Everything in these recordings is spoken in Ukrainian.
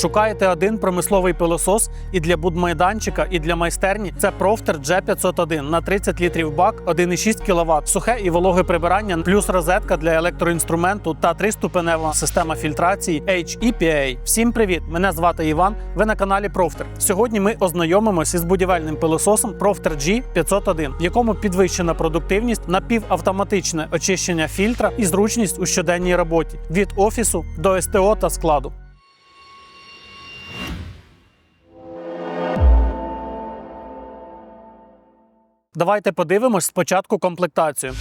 Шукаєте один промисловий пилосос і для будмайданчика, і для майстерні. Це Profter G501 на 30 літрів бак, 1,6 кВт, сухе і вологе прибирання, плюс розетка для електроінструменту та триступенева система фільтрації HEPA. Всім привіт! Мене звати Іван. Ви на каналі Profter. Сьогодні ми ознайомимося із будівельним пилососом Profter G501, в якому підвищена продуктивність, напівавтоматичне очищення фільтра і зручність у щоденній роботі від офісу до СТО та складу. Давайте подивимось спочатку комплектацію.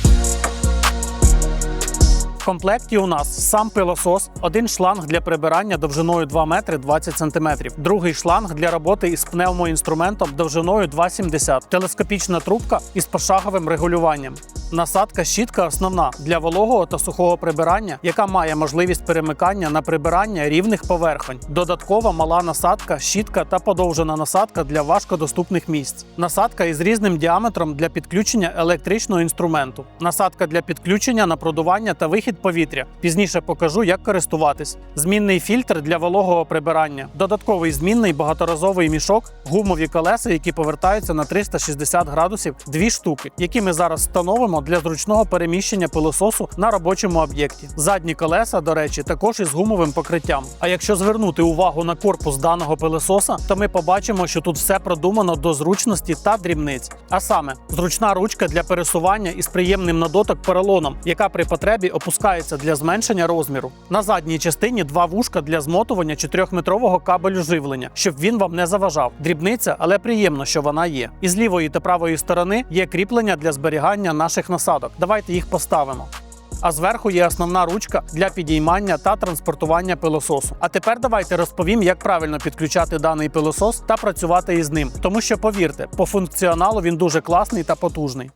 В комплекті у нас сам пилосос, один шланг для прибирання довжиною 2 метри 20 сантиметрів, другий шланг для роботи із пневмоінструментом довжиною 2,70, телескопічна трубка із пошаговим регулюванням. Насадка щітка основна для вологого та сухого прибирання, яка має можливість перемикання на прибирання рівних поверхонь. Додаткова мала насадка, щітка та подовжена насадка для важкодоступних місць. Насадка із різним діаметром для підключення електричного інструменту. Насадка для підключення на продування та вихід повітря. Пізніше покажу, як користуватись. Змінний фільтр для вологого прибирання. Додатковий змінний багаторазовий мішок, гумові колеса, які повертаються на 360 градусів, дві штуки, які ми зараз встановимо для зручного переміщення пилососу на робочому об'єкті. Задні колеса, до речі, також із гумовим покриттям. А якщо звернути увагу на корпус даного пилососа, то ми побачимо, що тут все продумано до зручності та дрібниць. А саме, зручна ручка для пересування із приємним на дотик поролоном, яка при потребі опускається для зменшення розміру. На задній частині два вушка для змотування 4-метрового кабелю живлення, щоб він вам не заважав. Дрібниця, але приємно, що вона є. І з лівої та правої сторони є кріплення для зберігання наших насадок. Давайте їх поставимо. А зверху є основна ручка для підіймання та транспортування пилососу. А тепер давайте розповім, як правильно підключати даний пилосос та працювати із ним. Тому що повірте, по функціоналу він дуже класний та потужний.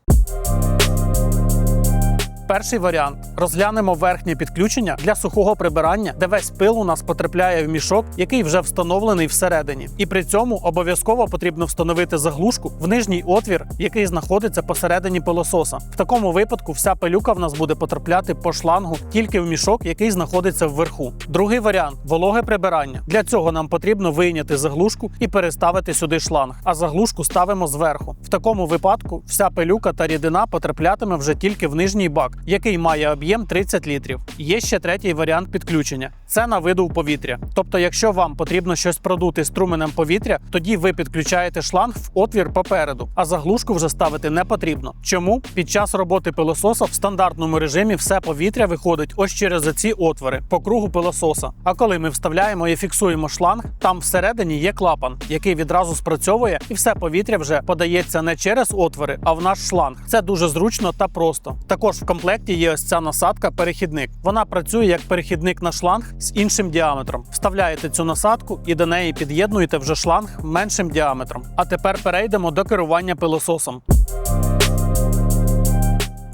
Перший варіант розглянемо верхнє підключення для сухого прибирання, де весь пил у нас потрапляє в мішок, який вже встановлений всередині. І при цьому обов'язково потрібно встановити заглушку в нижній отвір, який знаходиться посередині пилососа. В такому випадку вся пилюка в нас буде потрапляти по шлангу тільки в мішок, який знаходиться вверху. Другий варіант вологе прибирання. Для цього нам потрібно вийняти заглушку і переставити сюди шланг, а заглушку ставимо зверху. В такому випадку вся пилюка та рідина потраплятиме вже тільки в нижній бак який має об'єм 30 літрів. Є ще третій варіант підключення це на видув повітря. Тобто, якщо вам потрібно щось продути струменем повітря, тоді ви підключаєте шланг в отвір попереду, а заглушку вже ставити не потрібно. Чому під час роботи пилососа в стандартному режимі все повітря виходить ось через ці отвори по кругу пилососа. А коли ми вставляємо і фіксуємо шланг, там всередині є клапан, який відразу спрацьовує, і все повітря вже подається не через отвори, а в наш шланг. Це дуже зручно та просто. Також в комплекті є ось ця насадка перехідник. Вона працює як перехідник на шланг з іншим діаметром. Вставляєте цю насадку і до неї під'єднуєте вже шланг меншим діаметром. А тепер перейдемо до керування пилососом.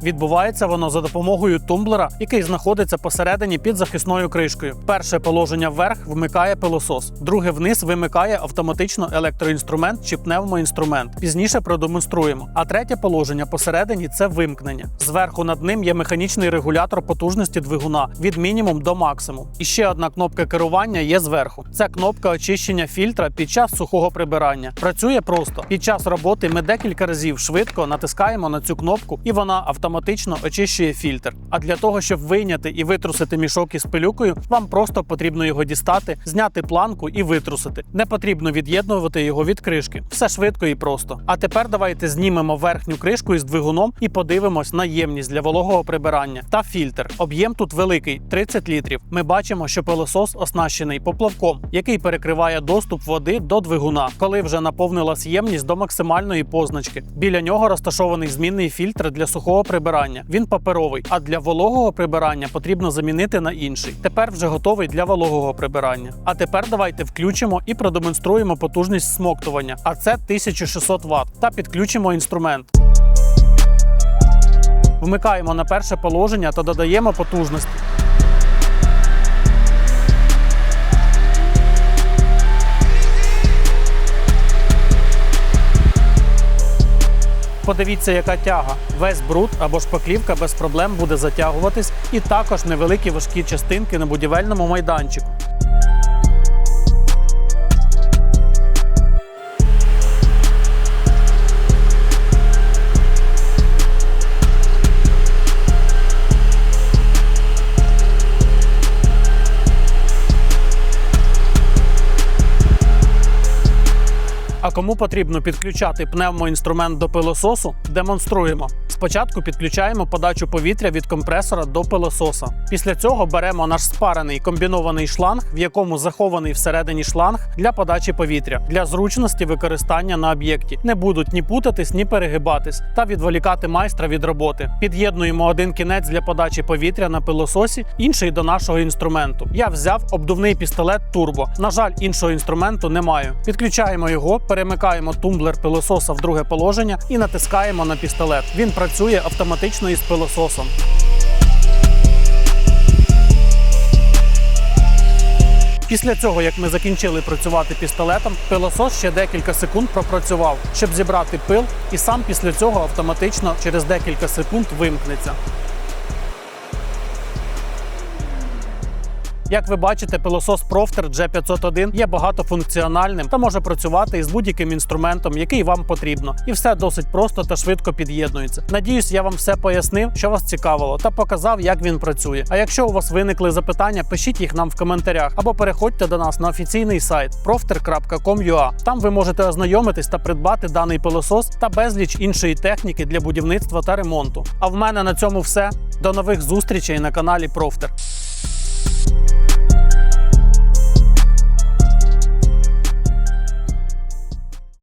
Відбувається воно за допомогою тумблера, який знаходиться посередині під захисною кришкою. Перше положення вверх вмикає пилосос, друге вниз вимикає автоматично електроінструмент чи пневмоінструмент. Пізніше продемонструємо. А третє положення посередині це вимкнення. Зверху над ним є механічний регулятор потужності двигуна від мінімум до максимум. І ще одна кнопка керування є зверху. Це кнопка очищення фільтра під час сухого прибирання. Працює просто під час роботи. Ми декілька разів швидко натискаємо на цю кнопку, і вона автоматично автоматично очищує фільтр. А для того, щоб вийняти і витрусити мішок із пилюкою, вам просто потрібно його дістати, зняти планку і витрусити. Не потрібно від'єднувати його від кришки. Все швидко і просто. А тепер давайте знімемо верхню кришку із двигуном і подивимось на ємність для вологого прибирання та фільтр. Об'єм тут великий 30 літрів. Ми бачимо, що пилосос оснащений поплавком, який перекриває доступ води до двигуна, коли вже наповнилась ємність до максимальної позначки. Біля нього розташований змінний фільтр для сухого прибирання прибирання. Він паперовий, а для вологого прибирання потрібно замінити на інший. Тепер вже готовий для вологого прибирання. А тепер давайте включимо і продемонструємо потужність смоктування. А це 1600 Вт. Та підключимо інструмент. Вмикаємо на перше положення та додаємо потужності. Подивіться, яка тяга. Весь бруд або шпаклівка без проблем буде затягуватись, і також невеликі важкі частинки на будівельному майданчику. А кому потрібно підключати пневмоінструмент до пилососу, демонструємо. Спочатку підключаємо подачу повітря від компресора до пилососа. Після цього беремо наш спарений комбінований шланг, в якому захований всередині шланг для подачі повітря для зручності використання на об'єкті. Не будуть ні путатись, ні перегибатись та відволікати майстра від роботи. Під'єднуємо один кінець для подачі повітря на пилососі, інший до нашого інструменту. Я взяв обдувний пістолет Turbo. На жаль, іншого інструменту не маю. Підключаємо його, перемикаємо тумблер пилососа в друге положення і натискаємо на пістолет. Він працює автоматично із пилососом. Після цього, як ми закінчили працювати пістолетом, пилосос ще декілька секунд пропрацював, щоб зібрати пил, і сам після цього автоматично через декілька секунд вимкнеться. Як ви бачите, пилосос Profter G501 є багатофункціональним та може працювати із будь-яким інструментом, який вам потрібно, і все досить просто та швидко під'єднується. Надіюсь, я вам все пояснив, що вас цікавило, та показав, як він працює. А якщо у вас виникли запитання, пишіть їх нам в коментарях або переходьте до нас на офіційний сайт profter.com.ua. Там ви можете ознайомитись та придбати даний пилосос та безліч іншої техніки для будівництва та ремонту. А в мене на цьому все. До нових зустрічей на каналі Profter.